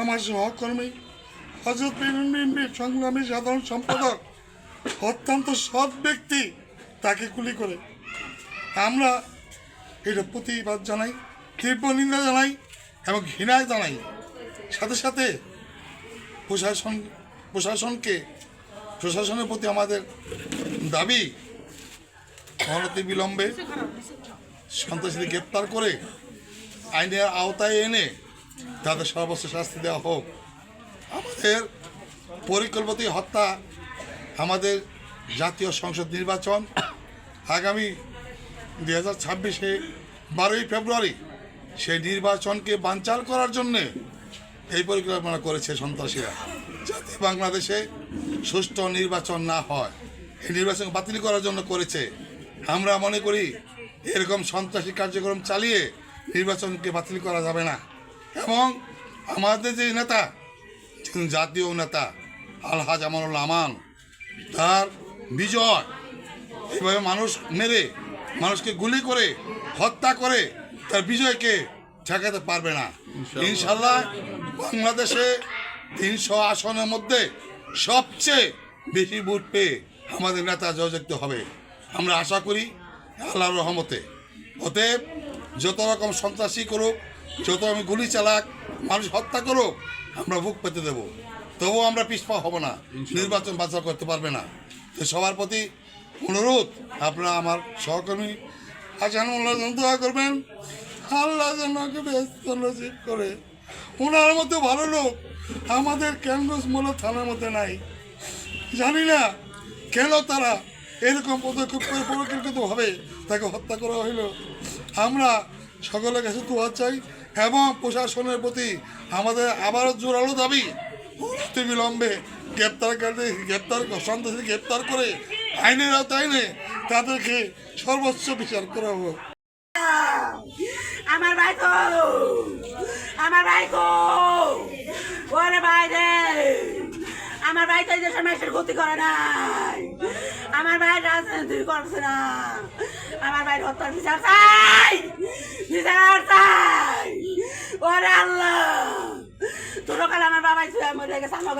আমার সহকর্মী হজরত সংগ্রামী সাধারণ সম্পাদক, অত্যন্ত সৎ ব্যক্তি, তাকে গুলি করে। আমরা এটা প্রতিবাদ জানাই, তীব্র নিন্দা জানাই এবং ঘৃণা জানাই। সাথে সাথে প্রশাসন, প্রশাসনকে, প্রশাসনের প্রতি আমাদের দাবি, অনতি বিলম্বে সন্ত্রাসীদের গ্রেপ্তার করে আইনের আওতায় এনে তাদের সর্বোচ্চ শাস্তি দেওয়া হোক। আমাদের পরিকল্পিত হত্যা, আমাদের জাতীয় সংসদ নির্বাচন আগামী দুই হাজার ছাব্বিশে বারোই ফেব্রুয়ারি সেই নির্বাচনকে বানচাল করার জন্যে এই পরিকল্পনা করেছে সন্ত্রাসীরা। যাতে বাংলাদেশে সুষ্ঠু নির্বাচন না হয়। এই নির্বাচন বাতিল করার জন্য করেছে। আমরা মনে করি এরকম সন্ত্রাসী কার্যক্রম চালিয়ে নির্বাচনকে বাতিল করা যাবে না। এবং আমাদের যে নেতা জাতীয় নেতা আলহাজ আমানুল আমান তার বিজয় এভাবে মানুষ মেরে মানুষকে গুলি করে হত্যা করে তার বিজয়কে ঠেকাতে পারবে না। ইনশাল্লাহ বাংলাদেশে তিনশো আসনের মধ্যে সবচেয়ে বেশি ভোট পেয়ে আমাদের নেতা জয়যুক্ত হবে। আমরা আশা করি আল্লাহর রহমতে। অতএব যত রকম সন্ত্রাসী করুক যত আমি গুলি চালাক মানুষ হত্যা করুক আমরা বুক পেতে দেব। তবুও আমরা পিছপা হব না নির্বাচন বাঁচা করতে পারবে না। তো সবার প্রতি অনুরোধ আপনারা আমার সহকর্মী আছেন ওনার জন্য দোয়া করবেন। আল্লাহ যেন ওকে ব্যস্ত নসিব করে। ওনার মতো ভালো লোক আমাদের ক্যানগস মূল থানার মধ্যে নাই। জানি না কেন তারা এরকম পদক্ষেপ করে পরিকল্পিতভাবে তাকে হত্যা করা হইল। আমরা সকলের কাছে দোয়া চাই। এবং প্রশাসনের প্রতি আমাদের আবারও জোরালো দাবি অতি বিলম্বে গ্রেপ্তারকারী গ্রেপ্তার সন্ত্রাসী গ্রেপ্তার করে আইনের আওতায় তাদেরকে সর্বোচ্চ বিচার করা হোক। আমার ভাই আমার ভাই তো আমার ভাই তো এই দেশের মানুষের ক্ষতি করে নাই। আমার ভাই রাজনীতি করছে না। আমার ভাই হত্যার বিচার চাই। বিচার চাই। ওরে আল্লাহ। তোর কাল আমার বাবাই ছুঁয়ে মরে গেছে, আমার